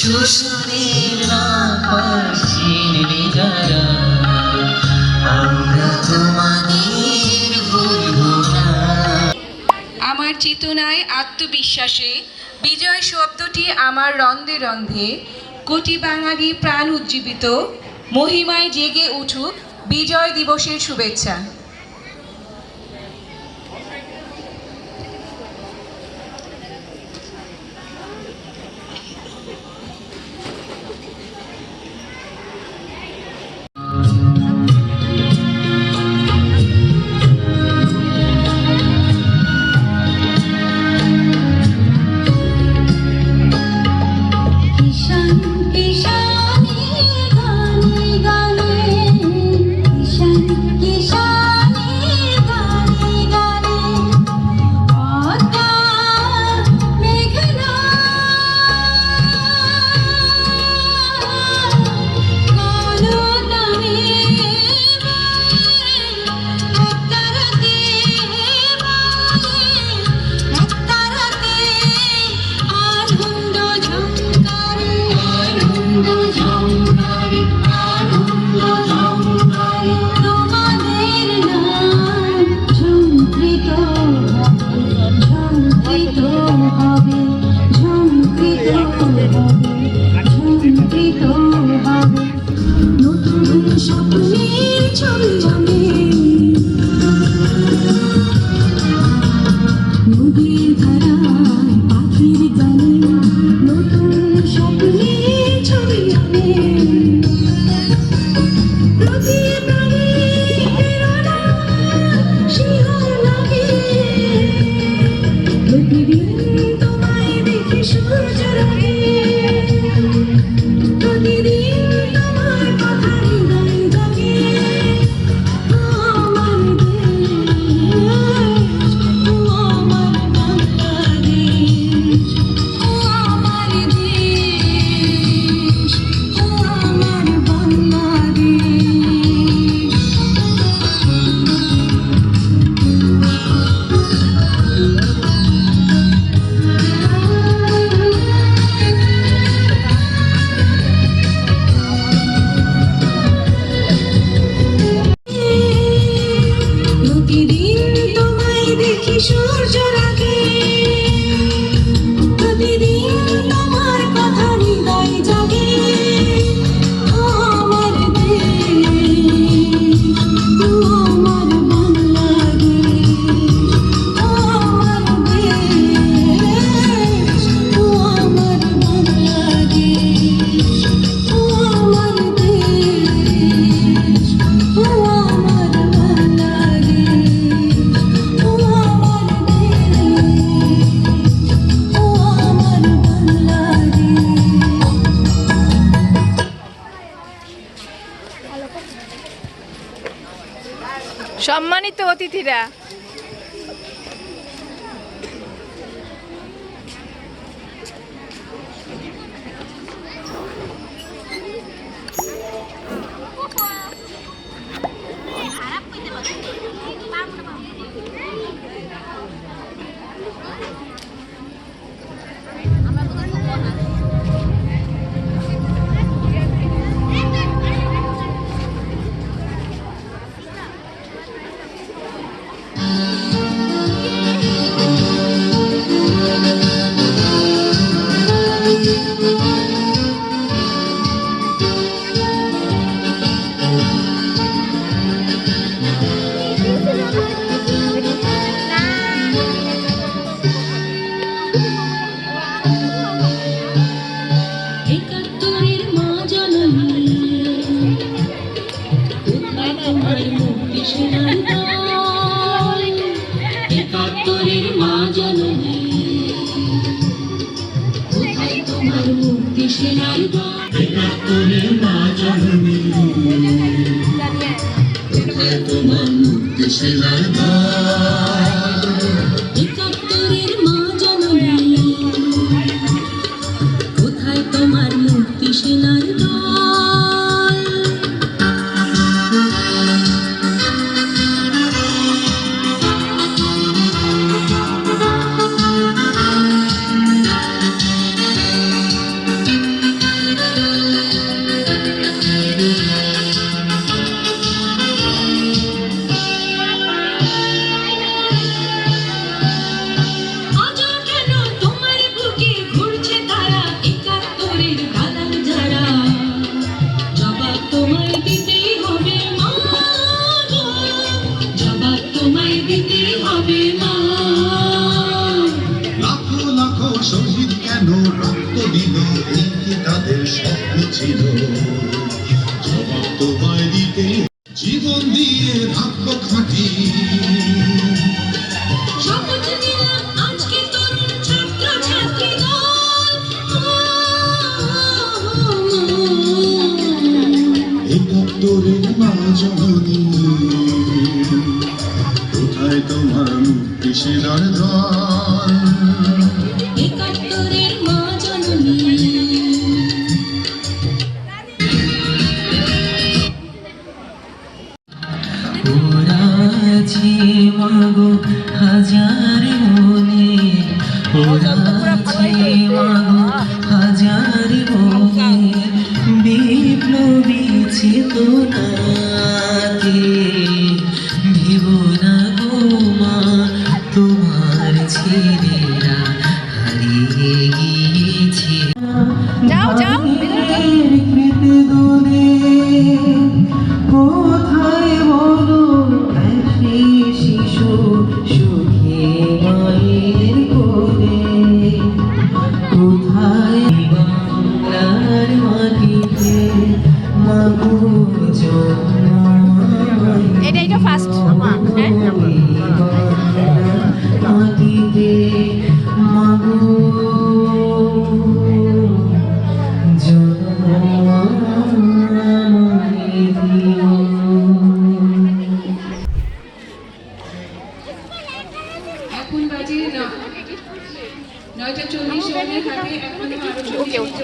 শুশুনির না। আমার চেতনায় আত্মবিশ্বাসে বিজয় শব্দটি আমার রন্ধে রন্ধে কোটি বাঙালি প্রাণ উজ্জীবিত, মহিমায় জেগে উঠুক বিজয় দিবসের শুভেচ্ছা। সম্মানিত অতিথিরা 谁在等？দিয়ে রাখব খাঁটি ছাত্রী মা জননী কোথায় তোমার মুক্তি দল মাগো হাজার মনে মাগো হাজার মনে। বিপ্লবী চেতনাকে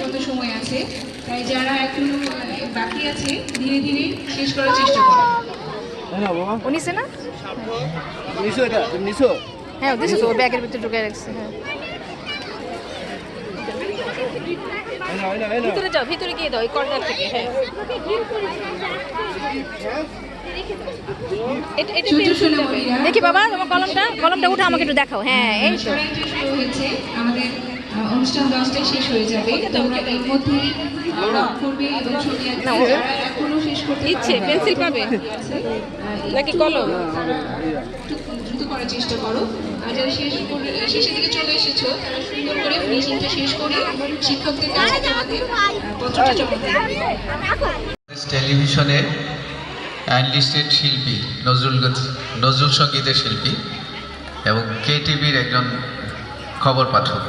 মতো সময় আছে। তাই যারা এখনও বাকি আছে ধীরে ধীরে শেষ করার চেষ্টা করো উনিশে না নিছো এটা তুমি হ্যাঁ তো ব্যাগের ভিতরে ঢুকে রাখছি হ্যাঁ। ভিতরে যাও ভিতরে গিয়ে দাও এই কর্নার থেকে হ্যাঁ। দেখি বাবা তোমার কলমটা কলমটা উঠে আমাকে একটু দেখাও হ্যাঁ এই তো। আমাদের অনুষ্ঠান দশটায় শেষ হয়ে যাবে। তোমরা এর মধ্যে করবে এবং এখনও শেষ করতে ইচ্ছে, পেন্সিল পাবে? নাকি একটু, কলম? দ্রুত করার চেষ্টা করো। আর যারা শেষ করে শেষের দিকে চলে এসেছ তারা সুন্দর করে ফিনিশিংটা শেষ করে শিক্ষকদের কাছে তোমাদের পত্রটা জমা দেবে। টেলিভিশনের অ্যানলিস্টেড শিল্পী নজরুল নজরুল সঙ্গীতের শিল্পী এবং কে টিভির একজন খবর পাঠক।